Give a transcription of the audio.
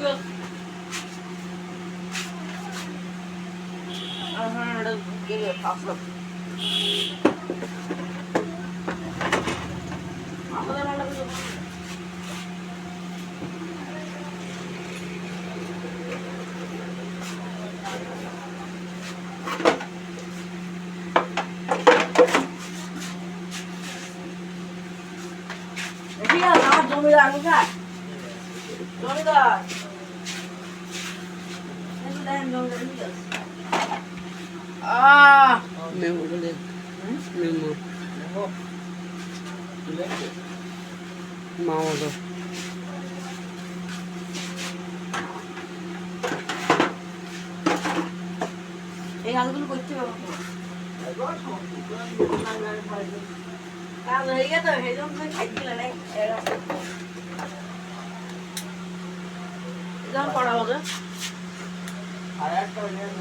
গেছে আর হ্যাঁ এটা গেলে ফাঁসা আমাদের রান্না করে ঠিক আছে আমার জমিদার কোথায় জমিদার আছে আহ মেমো বলে মেমো মা বলো এই গাছগুলো করতে হবে কাজ হয়ে গেছে সেই জন্য খাইছিলে নাই এরকম করা হবে নিয়ে যাব